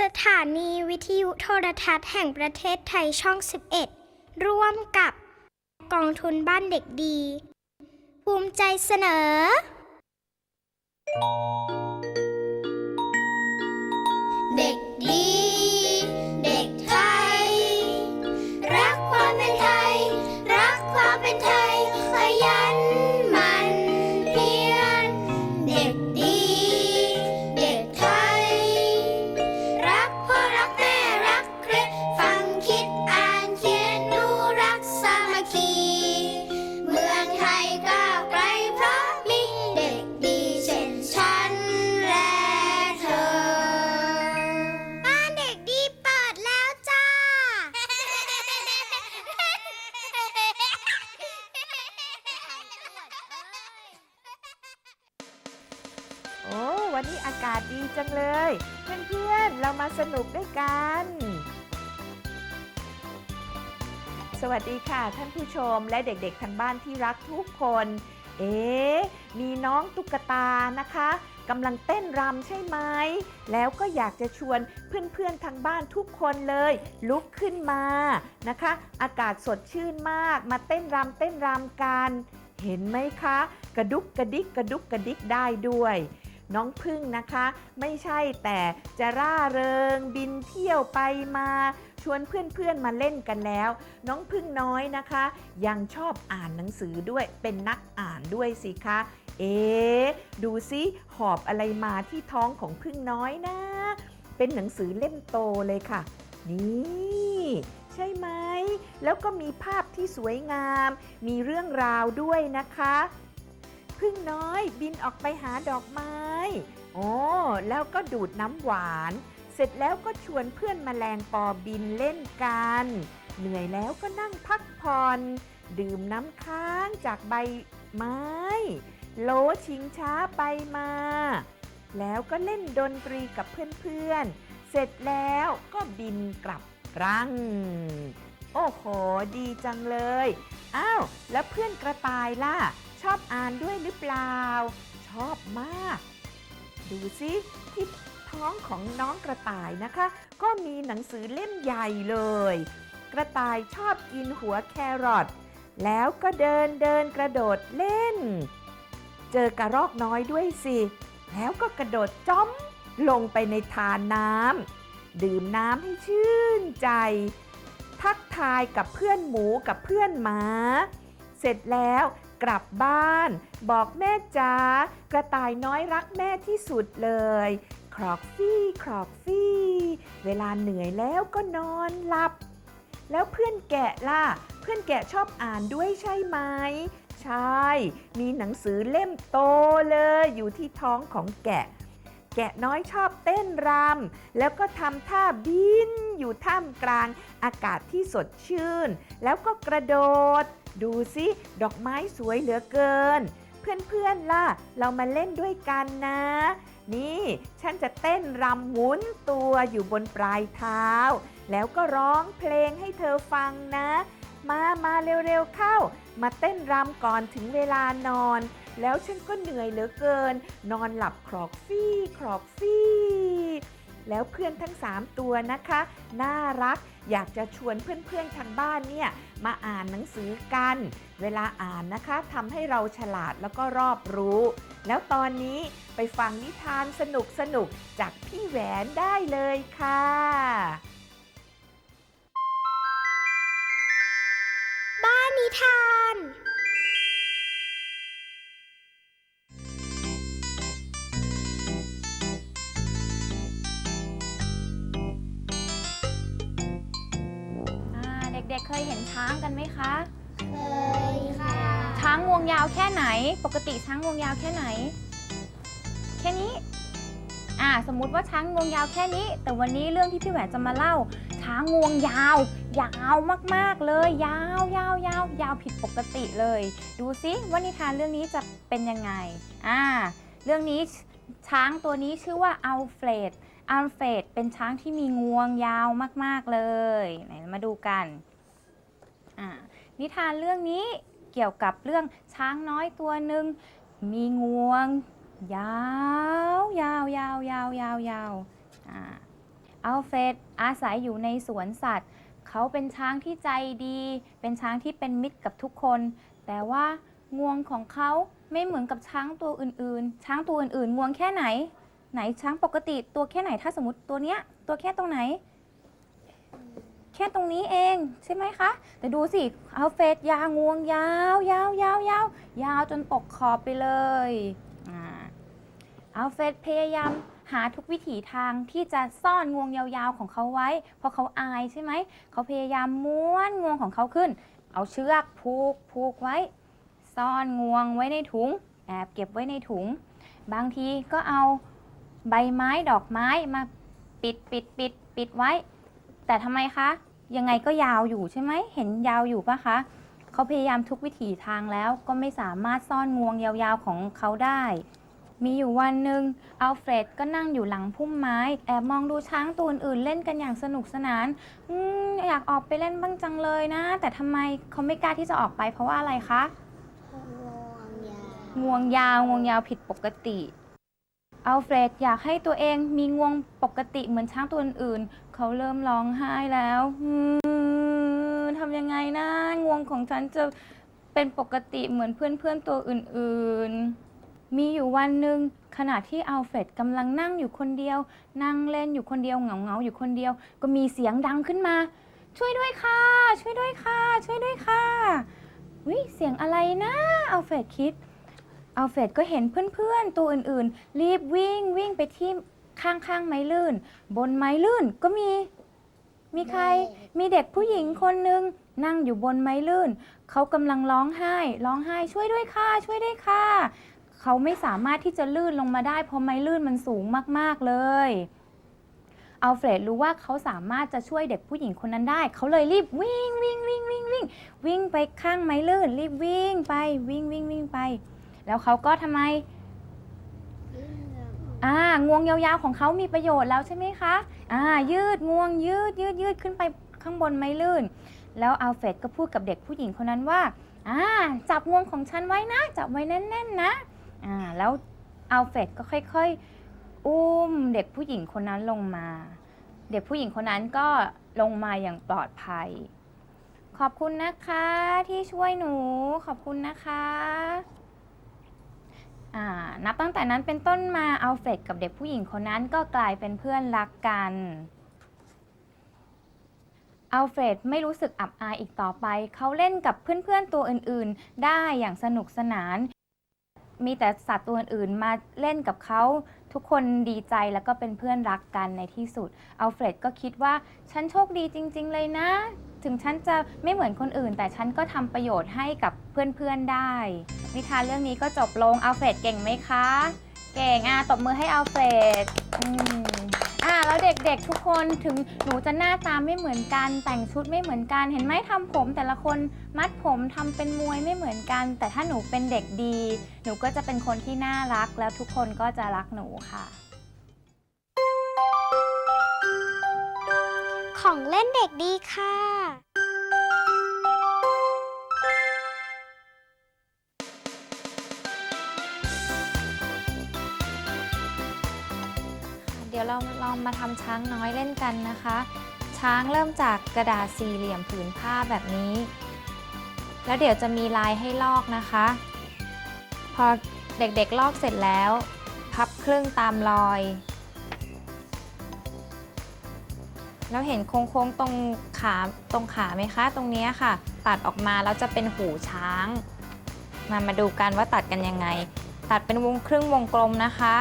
สถานีวิทยุโทรทัศน์แห่งประเทศไทยช่อง 11 ร่วมกับกองทุนบ้านเด็กดี ภูมิใจเสนอ เด็กดี ท่านผู้ชมและเด็กๆทางบ้านที่รักทุกคน เอ๊มีน้องตุ๊กตานะคะกำลังเต้นรำใช่ไหม แล้วก็อยากจะชวนเพื่อนๆทางบ้านทุกคนเลย ลุกขึ้นมานะคะ อากาศสดชื่นมาก มาเต้นรำเต้นรำกัน เห็นไหมคะ กระดุกกระดิกกระดุกกระดิกได้ด้วย น้องพึ่งนะคะ ไม่ใช่แต่จะร่าเริงบินเที่ยวไปมาชวนเพื่อนๆมาเล่นกันแล้ว น้องพึ่งน้อยนะคะ ยังชอบอ่านหนังสือด้วยเป็นนักอ่านด้วยสิคะ เอ๊ดูสิหอบอะไรมาที่ท้องของพึ่งน้อยนะ เป็นหนังสือเล่มโตเลยค่ะ นี่ใช่ไหม แล้วก็มีภาพที่สวยงาม มีเรื่องราวด้วยนะคะ พึ่งน้อย บินออกไปหาดอกไม้โอ้แล้วก็ดูดน้ำหวาน เสร็จแล้วก็ชวนเพื่อนแมลงปอบินเล่นกัน เหนื่อยแล้วก็นั่งพักผ่อนดื่มน้ำค้างจากใบไม้ โลชิงช้าไปมา แล้วก็เล่นดนตรีกับเพื่อนๆ เสร็จแล้วก็บินกลับรัง โอ้โห ดีจังเลย อ้าว แล้วเพื่อนกระต่ายล่ะ ชอบอ่านด้วยหรือเปล่า ชอบมาก ดูสิที่ท้องของน้องกระต่ายนะคะ ก็มีหนังสือเล่มใหญ่เลย กระต่ายชอบกินหัวแครอทแล้วก็เดินเดินกระโดดเล่น เจอกระรอกน้อยด้วยสิ แล้วก็กระโดดจ้อมลงไปในทานน้ำดื่มน้ำให้ชื่นใจ ทักทายกับเพื่อนหมูกับเพื่อนหมา เสร็จแล้ว กลับบ้าน บอกแม่จ๋ากระต่ายน้อยรักแม่ที่สุดเลย ครอกฟี่ครอกฟี่ เวลาเหนื่อยแล้วก็นอนหลับ แล้วเพื่อนแกะล่ะ เพื่อนแกะชอบอ่านด้วยใช่ไหมใช่ มีหนังสือเล่มโตเลยอยู่ที่ท้องของแกะ แกะน้อยชอบเต้นรำแล้วก็ทำท่าบินอยู่ท่ามกลางอากาศที่สดชื่น แล้วก็กระโดด ดูสิดอกไม้สวยเหลือเกิน เพื่อนๆล่ะ เรามาเล่นด้วยกันนะ นี่ ฉันจะเต้นรำหมุนตัวอยู่บนปลายเท้า แล้วก็ร้องเพลงให้เธอฟังนะ มามาเร็วๆเข้า มาเต้นรำก่อนถึงเวลานอน แล้วฉันก็เหนื่อยเหลือเกิน นอนหลับครอกฟี่ครอกฟี่แล้วเพื่อนทั้ง 3 ตัวนะคะ น่ารักอยากจะชวนเพื่อนๆทางบ้านเนี่ย มาอ่านหนังสือกัน เวลาอ่านนะคะทำให้เราฉลาดแล้วก็รอบรู้ แล้วตอนนี้ไปฟังนิทานสนุกๆจากพี่แหวนได้เลยค่ะ บ้านนิทาน เด็กๆเคยเห็นช้างกันไหมคะ เคยค่ะ ช้างงวงยาวแค่ไหน ปกติช้างงวงยาวแค่ไหน แค่นี้ อ่า สมมุติว่าช้างงวงยาวแค่นี้ แต่วันนี้เรื่องที่พี่แหวนจะมาเล่า ช้างงวงยาว ยาวมากๆเลย ยาวยาวยาวยาวผิดปกติเลย ดูซิว่านิทานเรื่องนี้จะเป็นยังไง อ่า เรื่องนี้ช้างตัวนี้ชื่อว่าอัลเฟรดอัลเฟรดเป็นช้างที่มีงวงยาวมาก ๆ เลย ไหนมาดูกันอ่า นิทานเรื่องนี้เกี่ยวกับเรื่องช้างน้อยตัวหนึ่งมีงวง ยาวยาวยาวยาวยาวยาวอ่าอัลเฟรดอาศัยอยู่ในสวนสัตว์ เขาเป็นช้างที่ใจดี เป็นช้างที่เป็นมิตรกับทุกคน แต่ว่างวงของเขาไม่เหมือนกับช้างตัวอื่นๆ ช้างตัวอื่นๆ งวงแค่ไหน ไหนช้างปกติตัวแค่ไหนถ้าสมมติตัวเนี้ยตัวแค่ตรงไหน ค่ตรงนี้เองใช่ไหมคะ แต่ดูสิ เอัลเฟรดยางวงยาวยาวยาวยาวยาวจนตกขอบไปเลยเอาเฟรดพยายามหาทุกวิถีทางที่จะซ่อนงวงยาวๆของเขาไว้ เพราะเขาอายใช่ไหม เขาพยายามม้วนงวงของเขาขึ้น เอาเชือกผูกผูกไว้ ซ่อนงวงไว้ในถุง แอบเก็บไว้ในถุง บางทีก็เอาใบไม้ดอกไม้มาปิดปิดปิดปิดไว้ แต่ทำไมคะ ยังไงก็ยาวอยู่ใช่ไหมเห็นยาวอยู่ปะคะเขาพยายามทุกวิถีทางแล้วก็ไม่สามารถซ่อนงวงยาวๆของเขาได้ มีอยู่วันหนึ่งอัลเฟรดก็นั่งอยู่หลังพุ่มไม้ แอบมองดูช้างตัวอื่นๆเล่นกันอย่างสนุกสนานอมอยากออกไปเล่นบ้างจังเลยนะ แต่ทำไมเขาไม่กล้าที่จะออกไปเพราะว่าอะไรคะงวงยาวงวงยาวผิดปกติอัลเฟรดอยากให้ตัวเองมีงวงปกติเหมือนช้างตัวอื่นๆ เขาเริ่มร้องไห้แล้วทำยังไงนะงวงของฉันจะเป็นปกติเหมือนเพื่อนๆตัวอื่นๆ มีอยู่วันหนึ่งขณะที่อัลเฟรดกำลังนั่งอยู่คนเดียว นั่งเล่นอยู่คนเดียวเหงาๆอยู่คนเดียว ก็มีเสียงดังขึ้นมา ช่วยด้วยค่ะ ช่วยด้วยค่ะ ช่วยด้วยค่ะวิเสียงอะไรนะอัลเฟรดคิดอัลเฟรดก็เห็นเพื่อนๆตัวอื่นๆ รีบวิ่งวิ่งไปที่ ข้างๆไม้ลื่น บนไม้ลื่นก็มี มีใคร มีเด็กผู้หญิงคนหนึ่งนั่งอยู่บนไม้ลื่น เขากำลังร้องไห้ ร้องไห้ช่วยด้วยค่ะ ช่วยด้วยค่ะ เขาไม่สามารถที่จะลื่นลงมาได้ เพราะไม้ลื่นมันสูงมาก ๆ เลยอัลเฟรดรู้ว่าเขาสามารถจะช่วยเด็กผู้หญิงคนนั้นได้ เขาเลยรีบวิ่งวิ่งวิ่งวิ่งวิ่งวิ่งไปข้างไม้ลื่น รีบวิ่งไปวิ่งวิ่งวิ่งไป แล้วเขาก็ทำไม อ่างวงยาวๆของเขามีประโยชน์แล้วใช่ไหมคะอ่ายืดงวงยืดยืดยืดขึ้นไปข้างบนไม้ลื่น แล้วอัลเฟรดก็พูดกับเด็กผู้หญิงคนนั้นว่าอ่าจับงวงของฉันไว้นะ จับไว้แน่นๆนะอ่าแล้วอัลเฟรดก็ค่อยๆ อุ้มเด็กผู้หญิงคนนั้นลงมา เด็กผู้หญิงคนนั้นก็ลงมาอย่างปลอดภัย ขอบคุณนะคะที่ช่วยหนูขอบคุณนะคะ นับตั้งแต่นั้นเป็นต้นมาอัลเฟรดกับเด็กผู้หญิงคนนั้นก็กลายเป็นเพื่อนรักกันอัลเฟรดไม่รู้สึกอับอายอีกต่อไป เขาเล่นกับเพื่อนๆตัวอื่นๆ ได้อย่างสนุกสนาน มีแต่สัตว์ตัวอื่นมาเล่นกับเขา ทุกคนดีใจแล้วก็เป็นเพื่อนรักกันในที่สุดอัลเฟรดก็คิดว่า ฉันโชคดีจริง ๆ เลยนะ ถึงฉันจะไม่เหมือนคนอื่น แต่ฉันก็ทำประโยชน์ให้กับเพื่อนๆได้ นิทานเรื่องนี้ก็จบลงอัลเฟรดเก่งไหมคะ เก่งอะตบมือให้อัลเฟรดอืมอะแล้วเด็กๆทุกคนถึงหนูจะหน้าตาไม่เหมือนกัน แต่งชุดไม่เหมือนกันเห็นไหมทำผมแต่ละคนมัดผมทำเป็นมวยไม่เหมือนกัน แต่ถ้าหนูเป็นเด็กดี หนูก็จะเป็นคนที่น่ารักแล้วทุกคนก็จะรักหนูค่ะ ของเล่นเด็กดีค่ะ เดี๋ยวเราลองมาทำช้างน้อยเล่นกันนะคะ ช้างเริ่มจากกระดาษสี่เหลี่ยมผืนผ้าแบบนี้ แล้วเดี๋ยวจะมีลายให้ลอกนะคะ พอเด็กๆลอกเสร็จแล้ว พับครึ่งตามรอย แล้วเห็นโค้งๆตรงขาตรงขาไหมคะ ตรงนี้ค่ะ ตัดออกมาแล้วจะเป็นหูช้าง มามาดูกันว่าตัดกันยังไง ตัดเป็นวงครึ่งวงกลมนะคะ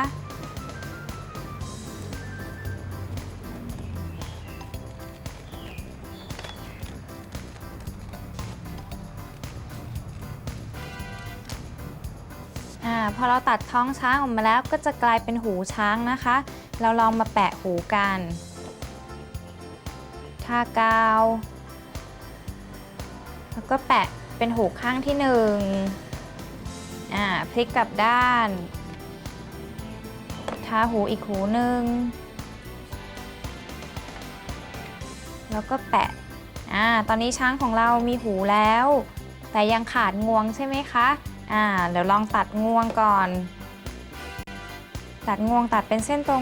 อาพอเราตัดท้องช้างออกมาแล้วก็จะกลายเป็นหูช้างนะคะ เราลองมาแปะหูกัน ทากาว แล้วก็แปะเป็นหูข้างที่หนึ่งอ่าพลิกกลับด้าน ทาหูอีกหูหนึ่ง แล้วก็แปะอ่าตอนนี้ช้างของเรามีหูแล้ว แต่ยังขาดงวงใช่ไหมคะอ่าเดี๋ยวลองตัดงวงก่อน ตัดงวงตัดเป็นเส้นตร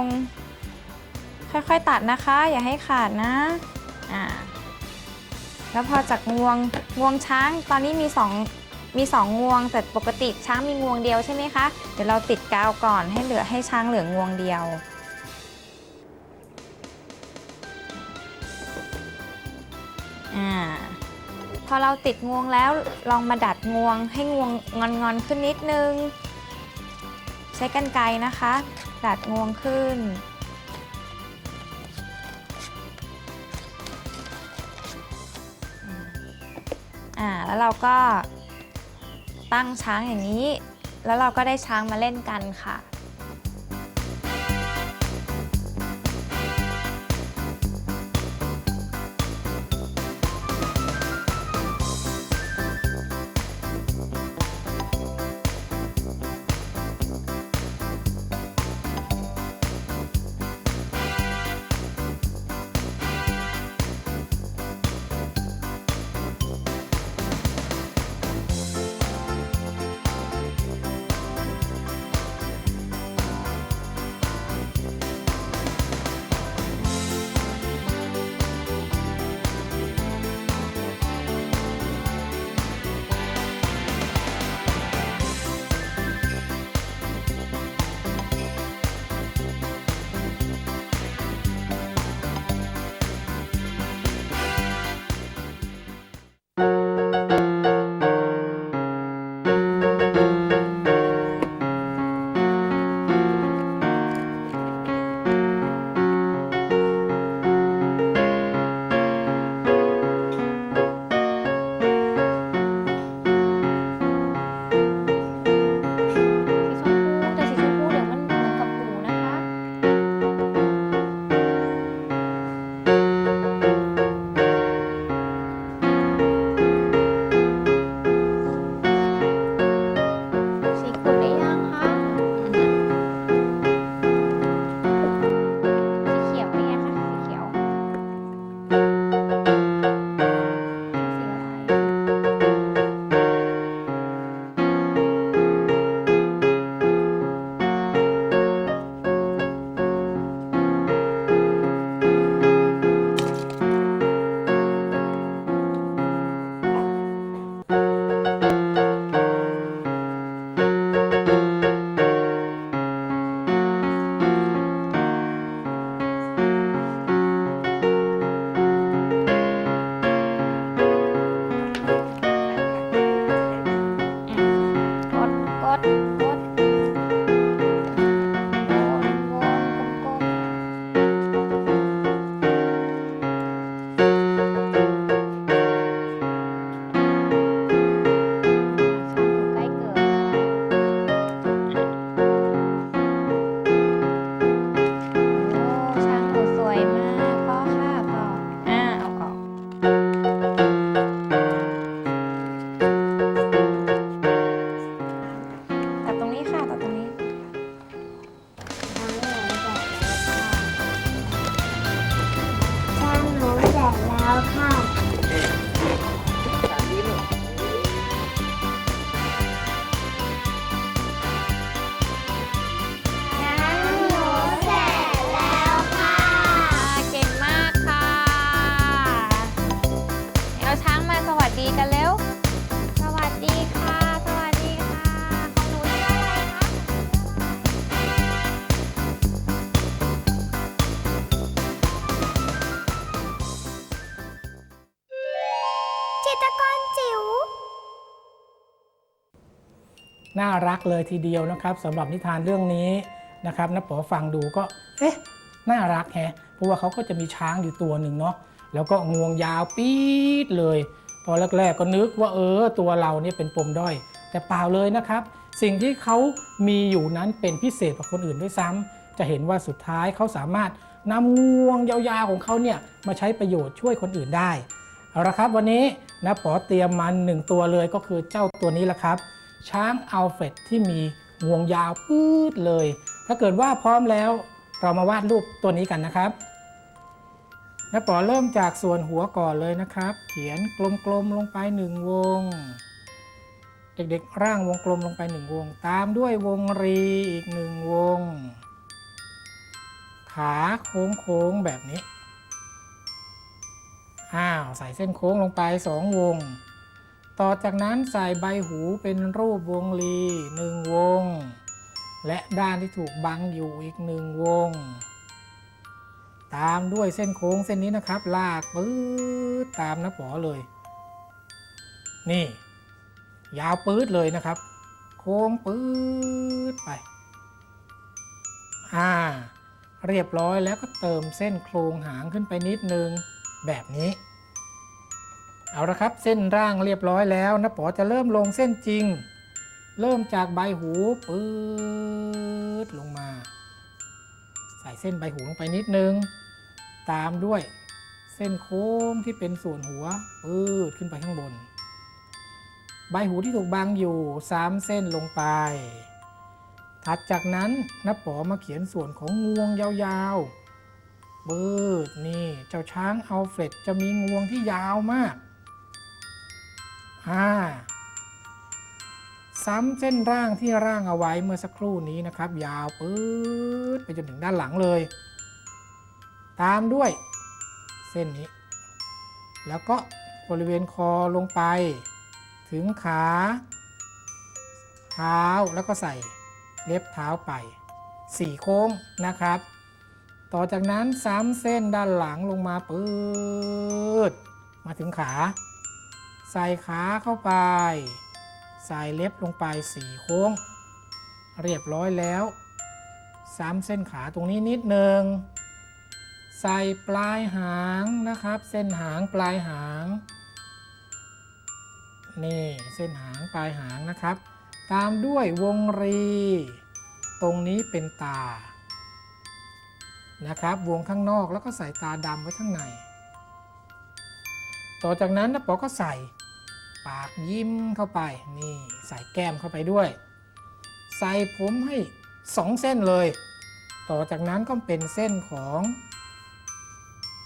งๆ ค่อยๆตัดนะคะ อย่าให้ขาดนะอ่าแล้วพอจากงวงงวงช้างตอนนี้มีสองมีสองวงแต่ปกติช้างมีงวงเดียวใช่ไหมคะเดี๋ยวเราติดกาวก่อนให้เหลือให้ช้างเหลืองวงเดียวอ่าพอเราติดงวงแล้วลองมาดัดงวงให้งวงงอนๆขึ้นนิดนึง ใช้กรรไกรนะคะ ดัดงวงขึ้น อ่าแล้วเราก็ตั้งช้างอย่างนี้ แล้วเราก็ได้ช้างมาเล่นกันค่ะ รักเลยทีเดียวนะครับสำหรับนิทานเรื่องนี้นะครับนะปอฟังดูก็ เอ๊ะ น่ารักแฮะเพราะว่าเขาก็จะมีช้างอยู่ตัวหนึ่งเนาะแล้วก็งวงยาวปี๊ดเลย ตอนแรกๆก็นึกว่าเออตัวเราเนี่ยเป็นปมด้อย แต่เปล่าเลยนะครับ สิ่งที่เขามีอยู่นั้นเป็นพิเศษกว่าคนอื่นด้วยซ้ำจะเห็นว่าสุดท้ายเขาสามารถนำงวงยาวๆของเขาเนี่ยมาใช้ประโยชน์ช่วยคนอื่นได้เอาละครับวันนี้นะปอเตรียมมาหนึ่งตัวเลยก็คือเจ้าตัวนี้แหละครับ ช้างอัลเฟรดที่มีงวงยาวปื๊ดเลย ถ้าเกิดว่าพร้อมแล้วเรามาวาดรูปตัวนี้กันนะครับนะปอเริ่มจากส่วนหัวก่อนเลยนะครับ เขียนกลมๆลงไปหนึ่งวง เด็กๆร่างวงกลมลงไปหนึ่งวง ตามด้วยวงรีอีกหนึ่งวงขขาโค้งๆแบบนี้ อ้าว ใส่เส้นโค้งลงไปสองวง ต่อจากนั้นใส่ใบหูเป็นรูปวงลีหนึ่งวง และด้านที่ถูกบังอยู่อีกหนึ่งวง ตามด้วยเส้นโค้งเส้นนี้นะครับ ลากปื๊ดตามนะป๋อเลย นี่ ยาวปื๊ดเลยนะครับ โค้งปื๊ดไป อ่า เรียบร้อยแล้วก็เติมเส้นโครงหางขึ้นไปนิดนึงแบบนี้ เอาละครับ เส้นร่างเรียบร้อยแล้วนะปอจะเริ่มลงเส้นจริง เริ่มจากใบหูปื๊ดลงมา ใส่เส้นใบหูลงไปนิดนึง ตามด้วยเส้นโค้งที่เป็นส่วนหัวปื๊ดขึ้นไปข้างบน ใบหูที่ถูกบังอยู่สามเส้นลงไป ถัดจากนั้นนับปอมาเขียนส่วนของงวงยาวๆปื๊ดนี่เจ้าช้างอัลเฟรดจะมีงวงที่ยาวมาก อ่าซ้ำเส้นร่างที่ร่างเอาไว้เมื่อสักครู่นี้นะครับ ยาวปื๊ดไปจนถึงด้านหลังเลย ตามด้วย เส้นนี้ แล้วก็บริเวณคอลงไป ถึงขา เท้าแล้วก็ใส่เล็บเท้าไป 4 โค้งนะครับ ต่อจากนั้นซ้ำเส้นด้านหลังลงมาปื๊ดมาถึงขา ใส่ขาเข้าไป ใส่เล็บลงไป4โค้ง เรียบร้อยแล้วซ้ำเส้นขาตรงนี้นิดหนึ่งใส่ปลายหางนะครับ เส้นหางปลายหาง นี่เส้นหางปลายหางนะครับ ตามด้วยวงรี ตรงนี้เป็นตา นะครับวงข้างนอกแล้วก็ใส่ตาดำไว้ข้างใน ต่อจากนั้นนะปอก็ใส่ ปากยิ้มเข้าไป นี่ใส่แก้มเข้าไปด้วย ใส่ผมให้สองเส้นเลย ต่อจากนั้นก็เป็นเส้นของ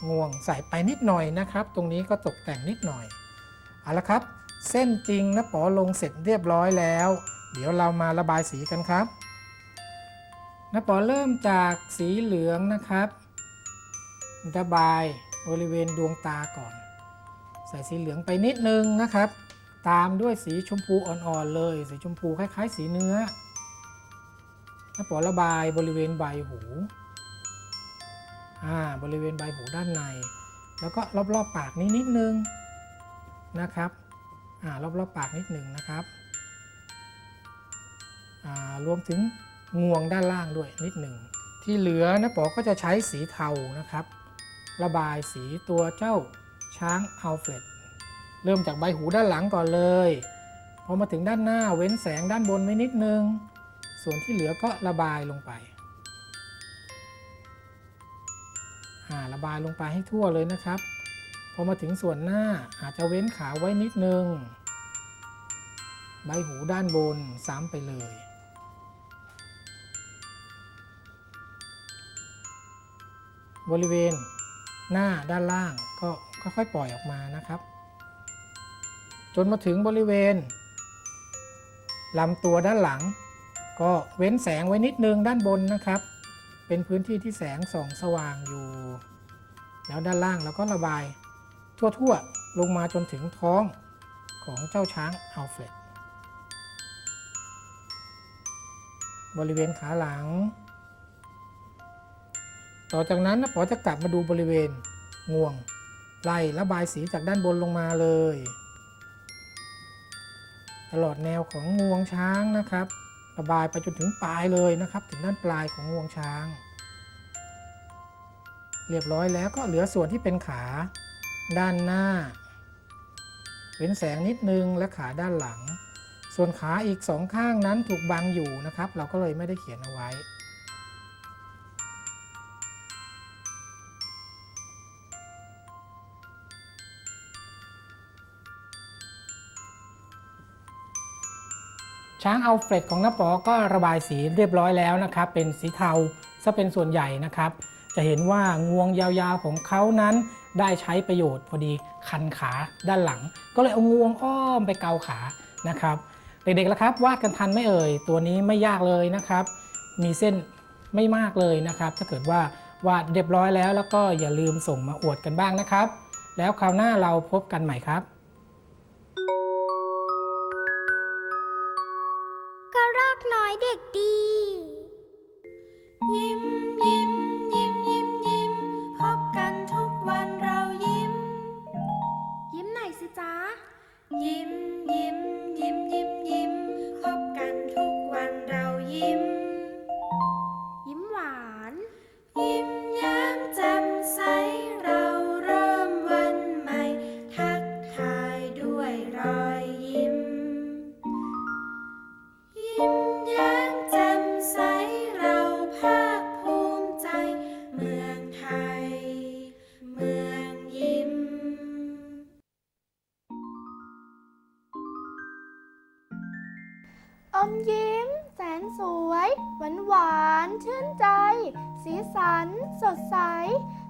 งวงใส่ไปนิดหน่อยนะครับ ตรงนี้ก็ตกแต่งนิดหน่อย เอาละครับ เส้นจริงนะปอลงเสร็จเรียบร้อยแล้ว เดี๋ยวเรามาระบายสีกันครับนะปอเริ่มจากสีเหลืองนะครับ ระบายบริเวณดวงตาก่อน ใส่สีเหลืองไปนิดนึงนะครับ ตามด้วยสีชมพูอ่อนๆเลย สีชมพูคล้าย ๆ สีเนื้อนะปอระบายบริเวณใบหูอ่าบริเวณใบหูด้านใน แล้วก็รอบๆปากนี้นิดนึงนะครับอ่ารอบๆปากนิดหนึ่งนะครับอ่ารวมถึงงวงด้านล่างด้วยนิดหนึ่งที่เหลือนะปอก็จะใช้สีเทานะครับ ระบายสีตัวเจ้าช้างอัลเฟรด เริ่มจากใบหูด้านหลังก่อนเลย พอมาถึงด้านหน้าเว้นแสงด้านบนไว้นิดนึง ส่วนที่เหลือก็ระบายลงไปอ่าระบายลงไปให้ทั่วเลยนะครับ พอมาถึงส่วนหน้าอาจจะเว้นขาไว้นิดนึง ใบหูด้านบนซ้ำไปเลยบริเวณหน้าด้านล่างก็ค่อยๆปล่อยออกมานะครับ จนมาถึงบริเวณลำตัวด้านหลัง ก็เว้นแสงไว้นิดนึงด้านบนนะครับ เป็นพื้นที่ที่แสงส่องสว่างอยู่ แล้วด้านล่างเราก็ระบาย ทั่วๆ ลงมาจนถึงท้องของเจ้าช้างอัลเฟรดบริเวณขาหลัง ต่อจากนั้นนะปอจะกลับมาดูบริเวณงวง ไล่ระบายสีจากด้านบนลงมาเลย ตลอดแนวของงวงช้างนะครับ ระบายไปจนถึงปลายเลยนะครับ ถึงด้านปลายของงวงช้าง เรียบร้อยแล้วก็เหลือส่วนที่เป็นขา ด้านหน้า เว้นแสงนิดนึงและขาด้านหลัง ส่วนขาอีกสองข้างนั้นถูกบังอยู่นะครับ เราก็เลยไม่ได้เขียนเอาไว้ ช้างอัลเฟรดของน้าปอก็ระบายสีเรียบร้อยแล้วนะครับ เป็นสีเทาซะเป็นส่วนใหญ่นะครับ จะเห็นว่างวงยาวๆของเขานั้นได้ใช้ประโยชน์พอดีคันขาด้านหลัง ก็เลยเอางวงอ้อมไปเกาขานะครับ เด็กๆละครับวาดกันทันไม่เอ่ย ตัวนี้ไม่ยากเลยนะครับ มีเส้นไม่มากเลยนะครับ ถ้าเกิดว่าวาดเรียบร้อยแล้ว แล้วก็อย่าลืมส่งมาอวดกันบ้างนะครับ แล้วคราวหน้าเราพบกันใหม่ครับ อมยิ้ม แสนสวย หวานหวานๆชื่นใจ สีสัน สดใส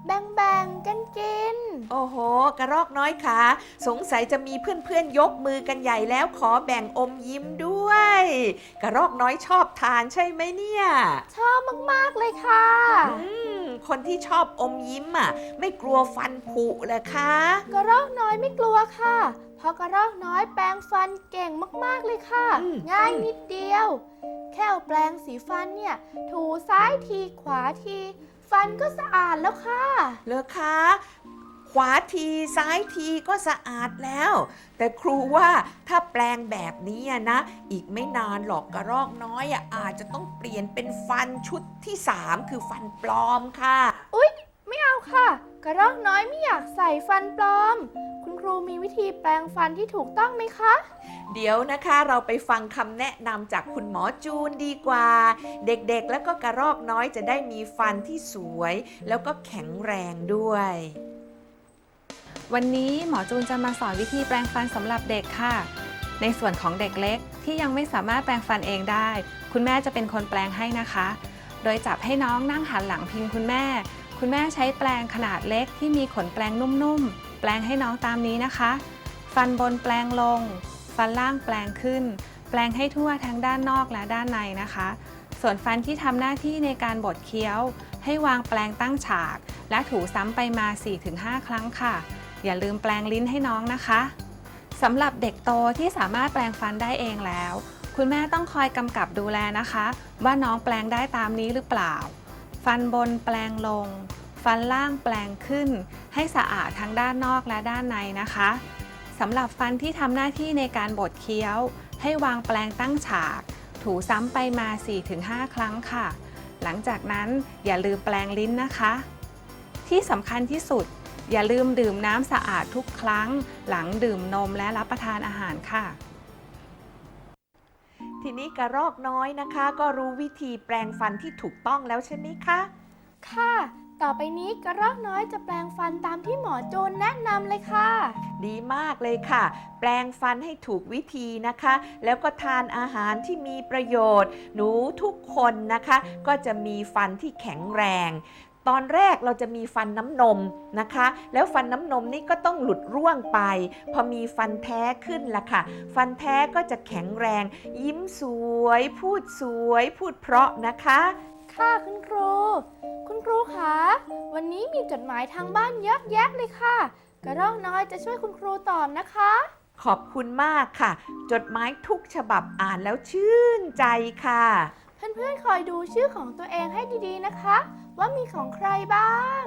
แบ่งแบ่งๆกันกิน โอ้โห กระรอกน้อยค่ะสงสัยจะมีเพื่อนๆยกมือกันใหญ่แล้วขอแบ่งอมยิ้มด้วย กระรอกน้อยชอบทานใช่ไหมเนี่ย ชอบมากๆเลยค่ะ อืม คนที่ชอบอมยิ้มอะ ไม่กลัวฟันผุเหรอคะ กระรอกน้อยไม่กลัวค่ะเพราะกระรอกน้อยแปรงฟันเก่งมากๆเลยค่ะอืมง่ายนิดเดียว แค่เอาแปรงสีฟันเนี่ย ถูซ้ายทีขวาที ฟันก็สะอาดแล้วค่ะ เหรอคะขวาทีซ้ายทีก็สะอาดแล้ว แต่ครูว่าถ้าแปลงแบบนี้อะนะ อีกไม่นานหรอกกระรอกน้อยอะอาจจะต้องเปลี่ยนเป็นฟันชุดที่ 3 คือฟันปลอมค่ะไม่เอาค่ะ กระรอกน้อยไม่อยากใส่ฟันปลอม คุณครูมีวิธีแปรงฟันที่ถูกต้องไหมคะ เดี๋ยวนะคะเราไปฟังคำแนะนำจากคุณหมอจูนดีกว่า เด็กๆแล้วก็กระรอกน้อยจะได้มีฟันที่สวย แล้วก็แข็งแรงด้วย วันนี้หมอจูนจะมาสอนวิธีแปรงฟันสำหรับเด็กค่ะ ในส่วนของเด็กเล็กที่ยังไม่สามารถแปรงฟันเองได้ คุณแม่จะเป็นคนแปรงให้นะคะ โดยจับให้น้องนั่งหันหลังพิงคุณแม่ คุณแม่ใช้แปรงขนาดเล็กที่มีขนแปรงนุ่มๆ แปรงให้น้องตามนี้นะคะ ฟันบนแปรงลง ฟันล่างแปรงขึ้น แปรงให้ทั่วทั้งด้านนอกและด้านในนะคะ ส่วนฟันที่ทำหน้าที่ในการบดเคี้ยว ให้วางแปรงตั้งฉาก และถูซ้ำไปมา 4-5 ครั้งค่ะ อย่าลืมแปรงลิ้นให้น้องนะคะสำหรับเด็กโตที่สามารถแปรงฟันได้เองแล้ว คุณแม่ต้องคอยกำกับดูแลนะคะ ว่าน้องแปรงได้ตามนี้หรือเปล่า ฟันบนแปรงลง ฟันล่างแปรงขึ้น ให้สะอาดทั้งด้านนอกและด้านในนะคะสำหรับฟันที่ทำหน้าที่ในการบดเคี้ยว ให้วางแปรงตั้งฉาก ถูซ้ำไปมา 4-5 ครั้งค่ะ หลังจากนั้นอย่าลืมแปรงลิ้นนะคะ ที่สำคัญที่สุด อย่าลืมดื่มน้ำสะอาดทุกครั้ง หลังดื่มนมและรับประทานอาหารค่ะทีนี้กระรอกน้อยนะคะ ก็รู้วิธีแปลงฟันที่ถูกต้องแล้วใช่ไหมคะ ค่ะ ต่อไปนี้กระรอกน้อยจะแปรงฟันตามที่หมอโจนแนะนำเลยค่ะ ดีมากเลยค่ะ แปลงฟันให้ถูกวิธีนะคะ แล้วก็ทานอาหารที่มีประโยชน์ หนูทุกคนนะคะ ก็จะมีฟันที่แข็งแรง ตอนแรกเราจะมีฟันน้ำนมนะคะ แล้วฟันน้ำนมนี่ก็ต้องหลุดร่วงไป พอมีฟันแท้ขึ้นละค่ะ ฟันแท้ก็จะแข็งแรง ยิ้มสวย พูดสวย พูดเพราะนะคะ ค่ะคุณครู คุณครูคะวันนี้มีจดหมายทางบ้านเยอะแยะเลยค่ะ กระรอกน้อยจะช่วยคุณครูตอบนะคะ ขอบคุณมากค่ะ จดหมายทุกฉบับอ่านแล้วชื่นใจค่ะ เพื่อนๆคอยดูชื่อของตัวเองให้ดีๆนะคะ ว่ามีของใครบ้าง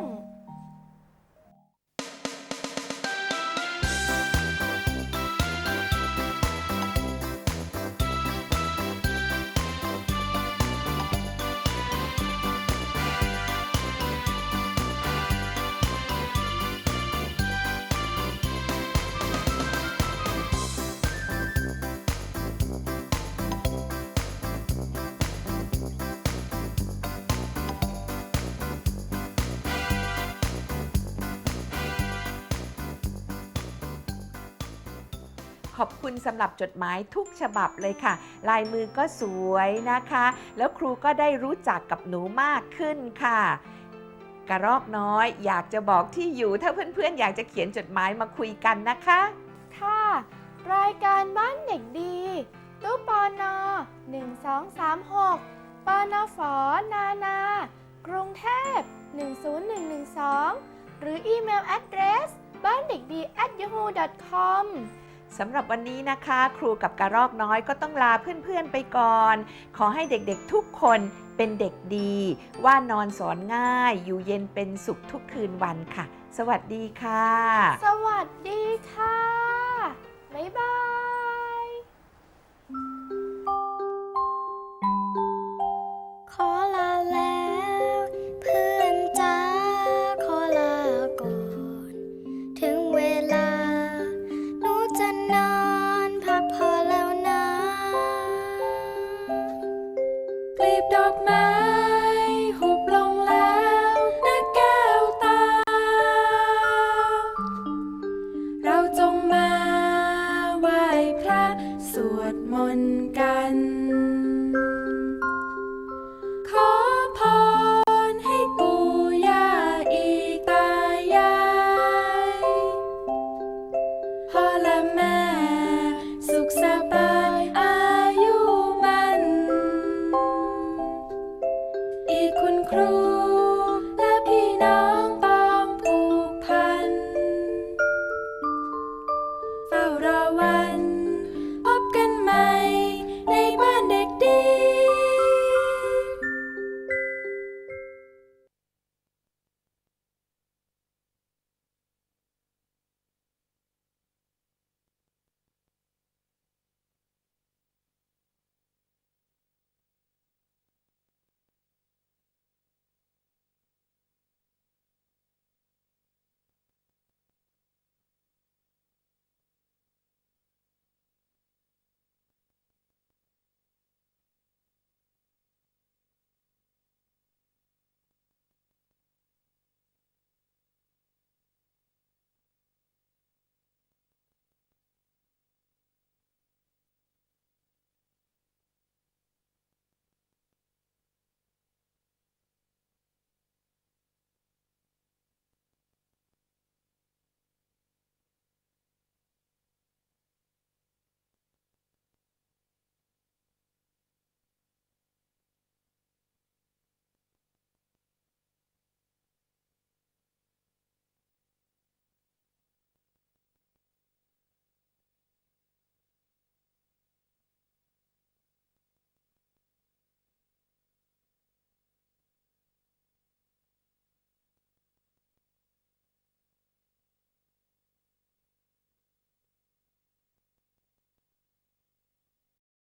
อบคุณสำหรับจดหมายทุกฉบับเลยค่ะ ลายมือก็สวยนะคะ แล้วครูก็ได้รู้จักกับหนูมากขึ้นค่ะกระรอกน้อยอยากจะบอกที่อยู่ถ้าเพื่อนๆ อยากจะเขียนจดหมายมาคุยกันนะคะค่ะรายการบ้านเด็กดีตู้ปอนอ1236ปอนอฝอนานา กรุงเทพ 10112 หรืออีเมล address บ้านเด็กดี at yahoo com สำหรับวันนี้นะคะ ครูกับกระรอกน้อยก็ต้องลาเพื่อนๆไปก่อน ขอให้เด็กๆทุกคนเป็นเด็กดี ว่านอนสอนง่าย อยู่เย็นเป็นสุขทุกคืนวันค่ะ สวัสดีค่ะ สวัสดีค่ะ บ๊ายบาย